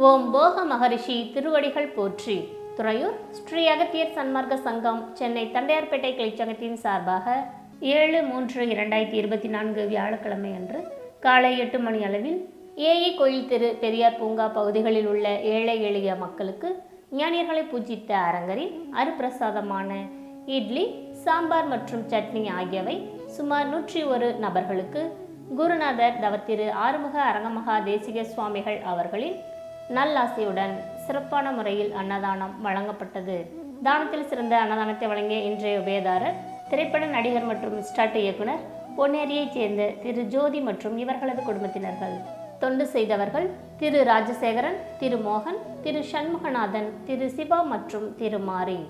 ஓம் போக மகரிஷி திருவடிகள் போற்றி. துறையூர் ஸ்ரீ அகத்தியர் சன்மார்க்க சங்கம் சென்னை தண்டையார்பேட்டை கிளைச்சங்கத்தின் சார்பாக ஏழு மூன்று இரண்டாயிரத்தி இருபத்தி நான்கு வியாழக்கிழமை அன்று காலை எட்டு மணி அளவில் ஏஇ கோயில் தெரு பெரியார் பூங்கா பகுதிகளில் உள்ள ஏழை எளிய மக்களுக்கு ஞானியர்களை பூஜித்த அரங்கரின் அருப்பிரசாதமான இட்லி சாம்பார் மற்றும் சட்னி ஆகியவை சுமார் நூற்றி ஒரு நபர்களுக்கு குருநாதர் தவத்திரு ஆறுமுக அரங்கமகா தேசிக சுவாமிகள் அவர்களின் நல்லாசியுடன் சிறப்பான முறையில் அன்னதானம் வழங்கப்பட்டது. தானத்தில் சிறந்த அன்னதானத்தை வழங்கிய இன்றைய உபயதாரர் திரைப்பட நடிகர் மற்றும் ஸ்டார்ட் இயக்குனர் பொன்னேரியைச் சேர்ந்த திரு ஜோதி மற்றும் இவர்களது குடும்பத்தினர்கள். தொண்டு செய்தவர்கள் திரு ராஜசேகரன் திரு மோகன் திரு சண்முகநாதன் திரு சிவா மற்றும் திரு மாரி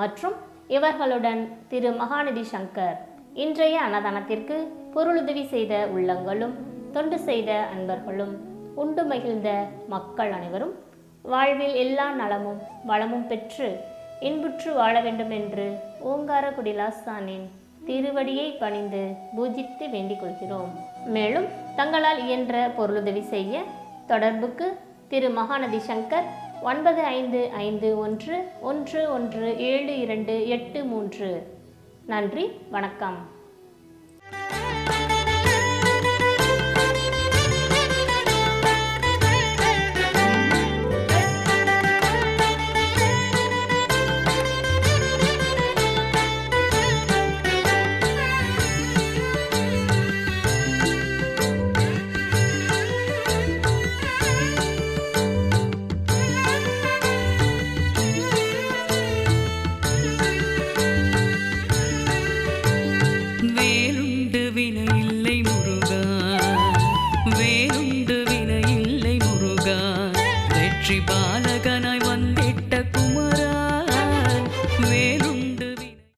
மற்றும் இவர்களுடன் திரு மகாநிதி சங்கர். இன்றைய அன்னதானத்திற்கு பொருளுதவி செய்த உள்ளங்களும் தொண்டு செய்த அன்பர்களும் உண்டு மகிழ்ந்த மக்கள் அனைவரும் வாழ்வில் எல்லா நலமும் வளமும் பெற்று இன்புற்று வாழ வேண்டும் என்று ஓங்கார குடிலாசானின் திருவடியை பணிந்து பூஜித்து வேண்டிக் கொள்கிறோம். மேலும் தங்களால் இயன்ற பொருளுதவி செய்ய தொடர்புக்கு திரு மகாநதி சங்கர் ஒன்பது ஐந்து ஐந்து ஒன்று ஒன்று ஒன்று ஏழு இரண்டு எட்டு மூன்று. நன்றி வணக்கம். country bar.